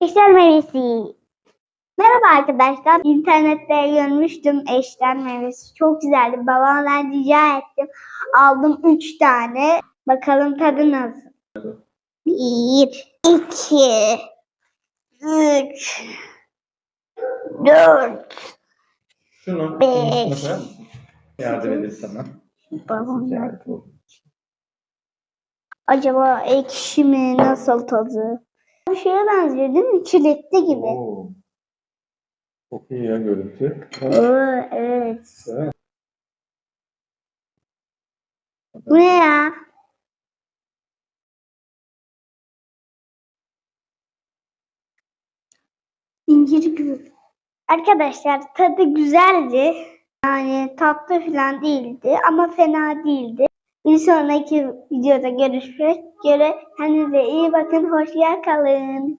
Eşler meyvesi. Merhaba arkadaşlar. İnternette görmüştüm eşler meyvesi. Çok güzeldi. Babamdan rica ettim. Aldım 3 tane. Bakalım tadı nasıl. 1, 2, 3, 4. Şunu Beş. Yardım edeyim sana. Babamdan. Acaba ekşi mi? Nasıl tadı? Bir şeye benziyor değil mi? Çilekli gibi. Oo. Çok iyi ya görüntü. Oo, evet. Bu ne ya? İncir gibi. Arkadaşlar tadı güzeldi. Yani tatlı falan değildi ama fena değildi. Bir sonraki videoda görüşmek üzere. Kendinize iyi bakın. Hoşça kalın.